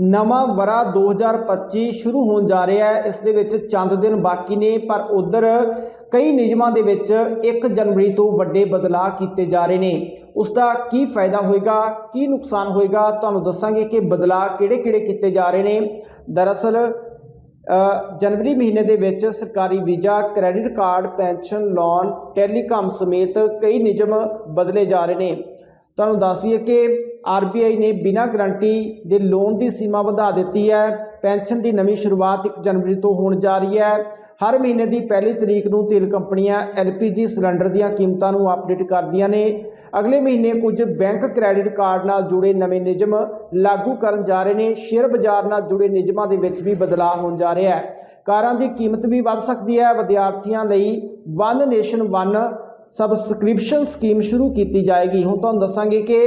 ਨਵਾਂ ਵਰਾ 2025 ਸ਼ੁਰੂ ਹੋਣ ਜਾ ਰਿਹਾ ਹੈ। ਇਸ ਦੇ ਵਿੱਚ ਚੰਦ ਦਿਨ ਬਾਕੀ ਨੇ, ਪਰ ਉਧਰ ਕਈ ਨਿਯਮਾਂ ਦੇ ਵਿੱਚ 1 ਜਨਵਰੀ ਤੋਂ ਵੱਡੇ ਬਦਲਾਅ ਕੀਤੇ ਜਾ ਰਹੇ ਨੇ। ਉਸ ਦਾ ਕੀ ਫਾਇਦਾ ਹੋਏਗਾ, ਕੀ ਨੁਕਸਾਨ ਹੋਏਗਾ, ਤੁਹਾਨੂੰ ਦੱਸਾਂਗੇ ਕਿ ਬਦਲਾਅ ਕਿਹੜੇ-ਕਿਹੜੇ ਕੀਤੇ ਜਾ ਰਹੇ ਨੇ। ਦਰਅਸਲ ਜਨਵਰੀ ਮਹੀਨੇ ਦੇ ਵਿੱਚ ਸਰਕਾਰੀ visa, credit card, pension, loan, telecom ਸਮੇਤ ਕਈ ਨਿਯਮ ਬਦਲੇ ਜਾ ਰਹੇ ਨੇ। ਤੁਹਾਨੂੰ ਦੱਸ ਦਈਏ ਕਿ ਆਰਬੀਆਈ ਨੇ ਬਿਨਾਂ ਗਰੰਟੀ ਦੇ ਲੋਨ ਦੀ ਸੀਮਾ ਵਧਾ ਦਿੱਤੀ ਹੈ। ਪੈਨਸ਼ਨ ਦੀ ਨਵੀਂ ਸ਼ੁਰੂਆਤ 1 ਜਨਵਰੀ ਤੋਂ ਹੋਣ ਜਾ ਰਹੀ ਹੈ। ਹਰ ਮਹੀਨੇ ਦੀ ਪਹਿਲੀ ਤਰੀਕ ਨੂੰ ਤੇਲ ਕੰਪਨੀਆਂ ਐਲਪੀਜੀ ਸਿਲੰਡਰ ਦੀਆਂ ਕੀਮਤਾਂ ਨੂੰ ਅਪਡੇਟ ਕਰਦੀਆਂ ਨੇ। ਅਗਲੇ ਮਹੀਨੇ ਕੁਝ ਬੈਂਕ ਕ੍ਰੈਡਿਟ ਕਾਰਡ ਨਾਲ ਜੁੜੇ ਨਵੇਂ ਨਿਯਮ ਲਾਗੂ ਕਰਨ ਜਾ ਰਹੇ ਨੇ। ਸ਼ੇਅਰ ਬਾਜ਼ਾਰ ਨਾਲ ਜੁੜੇ ਨਿਯਮਾਂ ਦੇ ਵਿੱਚ ਵੀ ਬਦਲਾਅ ਹੋਣ ਜਾ ਰਿਹਾ ਹੈ। ਕਾਰਾਂ ਦੀ ਕੀਮਤ ਵੀ ਵੱਧ ਸਕਦੀ ਹੈ। ਵਿਦਿਆਰਥੀਆਂ ਲਈ one nation one subscription scheme ਸ਼ੁਰੂ ਕੀਤੀ ਜਾਏਗੀ। ਹੁਣ ਤੁਹਾਨੂੰ ਦੱਸਾਂਗੇ ਕਿ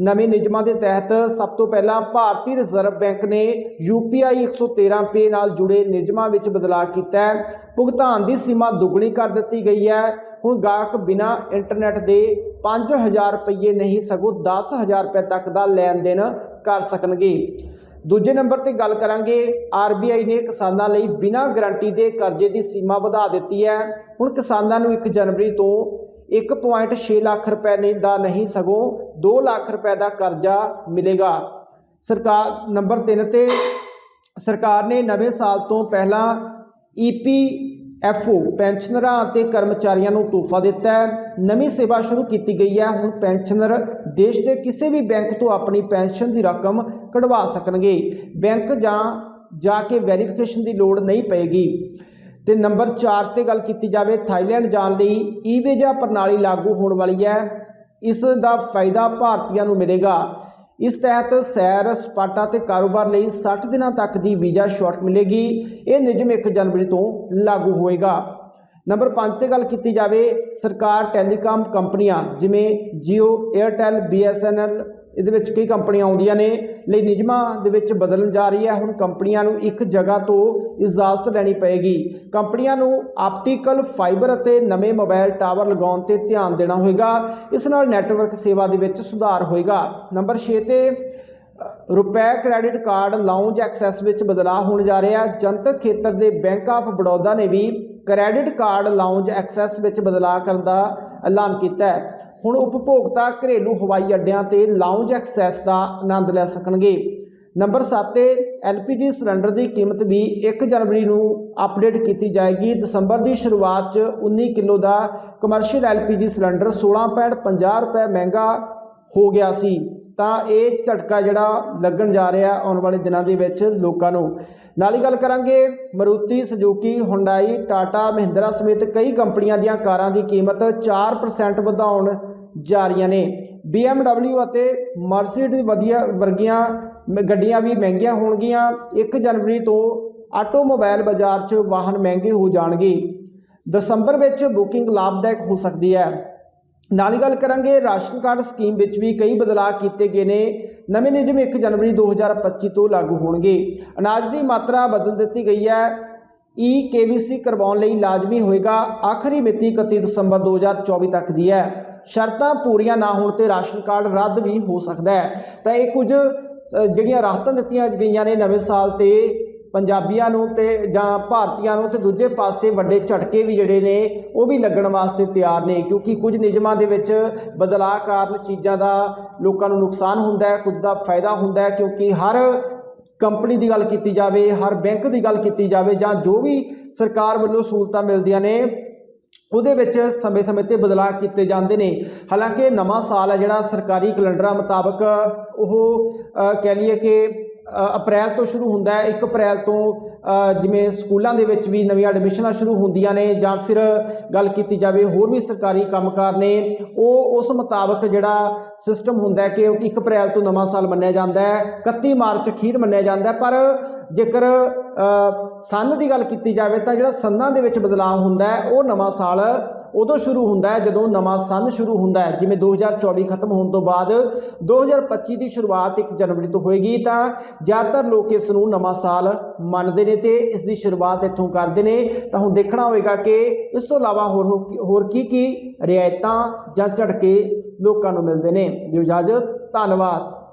ਨਵੇਂ ਨਿਯਮਾਂ ਦੇ ਤਹਿਤ ਸਭ ਤੋਂ ਪਹਿਲਾਂ ਭਾਰਤੀ ਰਿਜ਼ਰਵ ਬੈਂਕ ਨੇ UPI 113 ਪੇ ਨਾਲ ਜੁੜੇ ਨਿਯਮਾਂ ਵਿੱਚ ਬਦਲਾਅ ਕੀਤਾ ਹੈ। ਭੁਗਤਾਨ ਦੀ ਸੀਮਾ ਦੁੱਗਣੀ ਕਰ ਦਿੱਤੀ ਗਈ ਹੈ। ਹੁਣ ਗਾਹਕ ਬਿਨਾ ਇੰਟਰਨੈਟ ਦੇ 5000 ਰੁਪਏ ਨਹੀਂ, ਸਗੋਂ 10000 ਰੁਪਏ ਤੱਕ ਦਾ ਲੈਣ ਦੇਣ ਕਰ ਸਕਣਗੇ। ਦੂਜੇ ਨੰਬਰ ਤੇ ਗੱਲ ਕਰਾਂਗੇ ਆਰਬੀਆਈ ਨੇ ਕਿਸਾਨਾਂ ਲਈ ਬਿਨਾਂ ਗਾਰੰਟੀ ਦੇ ਕਰਜ਼ੇ ਦੀ ਸੀਮਾ ਵਧਾ ਦਿੱਤੀ ਹੈ। ਹੁਣ ਕਿਸਾਨਾਂ ਨੂੰ 1 ਜਨਵਰੀ ਤੋਂ 1.6 ਲੱਖ ਰੁਪਏ ਨਹੀਂ ਦਾ ਨਹੀਂ, ਸਗੋਂ 2 ਲੱਖ ਰੁਪਏ ਦਾ ਕਰਜ਼ਾ ਮਿਲੇਗਾ। ਸਰਕਾਰ, ਨੰਬਰ 3 ਤੇ ਸਰਕਾਰ ਨੇ ਨਵੇਂ ਸਾਲ ਤੋਂ ਪਹਿਲਾਂ ਈਪੀਐਫਓ ਪੈਨਸ਼ਨਰਾਂ ਅਤੇ ਕਰਮਚਾਰੀਆਂ ਨੂੰ ਤੋਹਫਾ ਦਿੱਤਾ ਹੈ। ਨਵੀਂ ਸੇਵਾ ਸ਼ੁਰੂ ਕੀਤੀ ਗਈ ਹੈ। ਹੁਣ ਪੈਨਸ਼ਨਰ ਦੇਸ਼ ਦੇ ਕਿਸੇ ਵੀ ਬੈਂਕ ਤੋਂ ਆਪਣੀ ਪੈਨਸ਼ਨ ਦੀ ਰਕਮ ਕਢਵਾ ਸਕਣਗੇ। ਬੈਂਕ ਜਾਂ ਜਾ ਕੇ ਵੈਰੀਫਿਕੇਸ਼ਨ ਦੀ ਲੋੜ ਨਹੀਂ ਪਏਗੀ। ਤੇ ਨੰਬਰ 4 ਤੇ ਗੱਲ ਕੀਤੀ ਜਾਵੇ, ਥਾਈਲੈਂਡ ਜਾਣ ਲਈ ਈ-ਵੀਜ਼ਾ ਪ੍ਰਣਾਲੀ ਲਾਗੂ ਹੋਣ ਵਾਲੀ ਹੈ। ਇਸ ਦਾ ਫਾਇਦਾ ਭਾਰਤੀਆਂ ਨੂੰ ਮਿਲੇਗਾ। ਇਸ ਤਹਿਤ ਸੈਰ ਸਪਾਟਾ ਤੇ ਕਾਰੋਬਾਰ ਲਈ 60 ਦਿਨਾਂ ਤੱਕ ਦੀ ਵੀਜ਼ਾ ਸ਼ਾਰਟ ਮਿਲੇਗੀ। ਇਹ ਨਿਯਮ 1 ਜਨਵਰੀ ਤੋਂ ਲਾਗੂ ਹੋਏਗਾ। ਨੰਬਰ 5 ਤੇ ਗੱਲ ਕੀਤੀ ਜਾਵੇ ਸਰਕਾਰ ਟੈਲੀਕਾਮ ਕੰਪਨੀਆਂ, ਜਿਵੇਂ Jio Airtel BSNL ਇਹਦੇ ਵਿੱਚ ਕਈ ਕੰਪਨੀਆਂ ਆਉਂਦੀਆਂ ਨੇ, ਲਈ ਨਿਯਮਾਂ ਦੇ ਵਿੱਚ ਬਦਲਣ ਜਾ ਰਹੀ ਹੈ। ਹੁਣ ਕੰਪਨੀਆਂ ਨੂੰ ਇੱਕ ਜਗ੍ਹਾ ਤੋਂ ਇਜਾਜ਼ਤ ਲੈਣੀ ਪਏਗੀ। ਕੰਪਨੀਆਂ ਨੂੰ ਆਪਟੀਕਲ ਫਾਈਬਰ ਅਤੇ ਨਵੇਂ ਮੋਬਾਈਲ ਟਾਵਰ ਲਗਾਉਣ ਤੇ ਧਿਆਨ ਦੇਣਾ ਹੋਏਗਾ। ਇਸ ਨਾਲ ਨੈਟਵਰਕ ਸੇਵਾ ਦੇ ਵਿੱਚ ਸੁਧਾਰ ਹੋਏਗਾ। ਨੰਬਰ 6 ਤੇ ਰੁਪਏ ਕ੍ਰੈਡਿਟ ਕਾਰਡ ਲਾਉਂਜ ਐਕਸੈਸ ਵਿੱਚ ਬਦਲਾਅ ਹੋਣ ਜਾ ਰਿਹਾ ਜਨਤਕ ਖੇਤਰ ਦੇ ਬੈਂਕ ਆਫ ਬੜੌਦਾ ਨੇ ਵੀ ਕ੍ਰੈਡਿਟ ਕਾਰਡ ਲਾਉਂਜ ਐਕਸੈਸ ਵਿੱਚ ਬਦਲਾਅ ਕਰਨ ਦਾ ਐਲਾਨ ਕੀਤਾ ਹੈ। ਹੁਣ ਉਪਭੋਗਤਾ ਘਰੇਲੂ ਹਵਾਈ ਅੱਡਿਆਂ ਤੇ ਲਾਉਂਜ ਐਕਸੈਸ ਦਾ ਆਨੰਦ ਲੈ ਸਕਣਗੇ। ਨੰਬਰ 7 ਤੇ ਐਲਪੀਜੀ ਸਿਲੰਡਰ ਦੀ ਕੀਮਤ ਵੀ 1 ਜਨਵਰੀ ਨੂੰ ਅਪਡੇਟ ਕੀਤੀ ਜਾਏਗੀ। ਦਸੰਬਰ ਦੀ ਸ਼ੁਰੂਆਤ 'ਚ 19 ਕਿਲੋ ਦਾ ਕਮਰਸ਼ੀਅਲ ਐਲਪੀਜੀ ਸਿਲੰਡਰ 16.50 ਰੁਪਏ ਮਹਿੰਗਾ ਹੋ ਗਿਆ ਸੀ। ਤਾਂ ਇਹ ਝਟਕਾ ਜਿਹੜਾ ਲੱਗਣ ਜਾ ਰਿਹਾ ਆਉਣ ਵਾਲੇ ਦਿਨਾਂ ਦੇ ਵਿੱਚ ਲੋਕਾਂ ਨੂੰ। ਨਾਲ ਹੀ ਗੱਲ ਕਰਾਂਗੇ ਮਰੂਤੀ ਸੁਜ਼ੂਕੀ, ਹੁੰਡਾਈ, ਟਾਟਾ, ਮਹਿੰਦਰਾ ਸਮੇਤ ਕਈ ਕੰਪਨੀਆਂ ਦੀਆਂ ਕਾਰਾਂ ਦੀ ਕੀਮਤ 4% ਵਧਾਉਣ ਜਾ ਰਹੀਆਂ ਨੇ। BMW ਅਤੇ ਮਰਸੀਡੀਜ਼ ਵਧੀਆ ਵਰਗੀਆਂ ਮ- ਗੱਡੀਆਂ ਵੀ ਮਹਿੰਗੀਆਂ ਹੋਣਗੀਆਂ। 1 ਜਨਵਰੀ ਤੋਂ ਆਟੋਮੋਬਾਈਲ ਬਾਜ਼ਾਰ 'ਚ ਵਾਹਨ ਮਹਿੰਗੇ ਹੋ ਜਾਣਗੇ। ਦਸੰਬਰ ਵਿੱਚ ਬੁਕਿੰਗ ਲਾਭਦਾਇਕ ਹੋ ਸਕਦੀ ਹੈ। ਨਾਲ ਹੀ ਗੱਲ ਕਰਾਂਗੇ, ਰਾਸ਼ਨ ਕਾਰਡ ਸਕੀਮ ਵਿੱਚ ਵੀ ਕਈ ਬਦਲਾਅ ਕੀਤੇ ਗਏ ਨੇ। ਨਵੇਂ ਨਿਯਮ 1 ਜਨਵਰੀ 2025 ਤੋਂ ਲਾਗੂ ਹੋਣਗੇ। ਅਨਾਜ ਦੀ ਮਾਤਰਾ ਬਦਲ ਦਿੱਤੀ ਗਈ ਹੈ। ਈ ਕੇਵੀਸੀ ਕਰਵਾਉਣ ਲਈ ਲਾਜ਼ਮੀ ਹੋਏਗਾ। ਆਖਰੀ ਮਿਤੀ 31 ਦਸੰਬਰ 2024 ਤੱਕ ਦੀ ਹੈ। ਸ਼ਰਤਾਂ ਪੂਰੀਆਂ ਨਾ ਹੋਣ ਤੇ ਰਾਸ਼ਨ ਕਾਰਡ ਰੱਦ ਵੀ ਹੋ ਸਕਦਾ ਹੈ। ਤਾਂ ਇਹ ਕੁਝ ਜਿਹੜੀਆਂ ਰਾਹਤਾਂ ਦਿੱਤੀਆਂ ਗਈਆਂ ਨੇ ਨਵੇਂ ਸਾਲ ਤੇ ਪੰਜਾਬੀਆਂ ਨੂੰ ਤੇ ਜਾਂ ਭਾਰਤੀਆਂ ਨੂੰ ਤੇ ਦੂਜੇ ਪਾਸੇ ਵੱਡੇ ਝਟਕੇ ਵੀ ਜਿਹੜੇ ਨੇ, ਉਹ ਵੀ ਲੱਗਣ ਵਾਸਤੇ ਤਿਆਰ ਨੇ, ਕਿਉਂਕਿ ਕੁਝ ਨਿਯਮਾਂ ਦੇ ਵਿੱਚ ਬਦਲਾਅ ਕਾਰਨ ਚੀਜ਼ਾਂ ਦਾ ਲੋਕਾਂ ਨੂੰ ਨੁਕਸਾਨ ਹੁੰਦਾ ਹੈ, ਕੁਝ ਦਾ ਫਾਇਦਾ ਹੁੰਦਾ ਹੈ, ਕਿਉਂਕਿ ਹਰ ਕੰਪਨੀ ਦੀ ਗੱਲ ਕੀਤੀ ਜਾਵੇ, ਹਰ ਬੈਂਕ ਦੀ ਗੱਲ ਕੀਤੀ ਜਾਵੇ, ਜਾਂ ਜੋ ਵੀ ਸਰਕਾਰ ਵੱਲੋਂ ਸਹੂਲਤਾਂ ਮਿਲਦੀਆਂ ਨੇ, ਉਹਦੇ ਵਿੱਚ ਸਮੇਂ-ਸਮੇਂ ਤੇ ਬਦਲਾਅ ਕੀਤੇ ਜਾਂਦੇ ਨੇ। ਹਾਲਾਂਕਿ ਨਵਾਂ ਸਾਲ ਹੈ ਜਿਹੜਾ ਸਰਕਾਰੀ ਕੈਲੰਡਰਾਂ ਮੁਤਾਬਕ, ਉਹ ਕਹਿ ਲਈਏ ਕਿ ਅਪ੍ਰੈਲ ਤੋਂ ਸ਼ੁਰੂ ਹੁੰਦਾ ਹੈ। 1 ਅਪ੍ਰੈਲ ਤੋਂ ਜਿਵੇਂ ਸਕੂਲਾਂ ਦੇ ਵਿੱਚ ਵੀ ਨਵੀਆਂ ਐਡਮਿਸ਼ਨਾਂ ਸ਼ੁਰੂ ਹੁੰਦੀਆਂ ਨੇ ਜਾਂ ਫਿਰ ਗੱਲ ਕੀਤੀ ਜਾਵੇ ਹੋਰ ਵੀ ਸਰਕਾਰੀ ਕੰਮਕਾਰ ਨੇ, ਉਹ ਉਸ ਮੁਤਾਬਕ ਜਿਹੜਾ ਸਿਸਟਮ ਹੁੰਦਾ ਹੈ ਕਿ 1 ਅਪ੍ਰੈਲ ਤੋਂ ਨਵਾਂ ਸਾਲ ਮੰਨਿਆ ਜਾਂਦਾ ਹੈ। 31 ਮਾਰਚ ਅਖੀਰ ਮੰਨਿਆ ਜਾਂਦਾ ਪਰ ਜੇਕਰ ਸੰਨ ਦੀ ਗੱਲ ਕੀਤੀ ਜਾਵੇ ਤਾਂ ਜਿਹੜਾ ਸੰਨਾਂ ਦੇ ਵਿੱਚ ਬਦਲਾਅ ਹੁੰਦਾ ਹੈ, ਉਹ ਨਵਾਂ ਸਾਲ ਉਦੋਂ ਸ਼ੁਰੂ ਹੁੰਦਾ ਹੈ ਜਦੋਂ ਨਵਾਂ ਸਨ ਸ਼ੁਰੂ ਹੁੰਦਾ ਹੈ। ਜਿਵੇਂ 2024 ਖਤਮ ਹੋਣ ਤੋਂ ਬਾਅਦ 2025 ਦੀ ਸ਼ੁਰੂਆਤ 1 ਜਨਵਰੀ ਤੋਂ ਹੋਏਗੀ ਤਾਂ ਜ਼ਿਆਦਾਤਰ ਲੋਕ ਇਸ ਨੂੰ ਨਵਾਂ ਸਾਲ ਮੰਨਦੇ ਨੇ ਤੇ ਇਸ ਦੀ ਸ਼ੁਰੂਆਤ ਇੱਥੋਂ ਕਰਦੇ ਨੇ। ਤਾਂ ਹੁਣ ਦੇਖਣਾ ਹੋਵੇਗਾ ਕਿ ਇਸ ਤੋਂ ਇਲਾਵਾ ਹੋਰ ਹੋਰ ਕੀ ਕੀ ਰਿਆਇਤਾਂ ਜਾਂ ਝਟਕੇ ਲੋਕਾਂ ਨੂੰ ਮਿਲਦੇ ਨੇ। ਦਿਓ ਇਜਾਜ਼ਤ ਧੰਨਵਾਦ।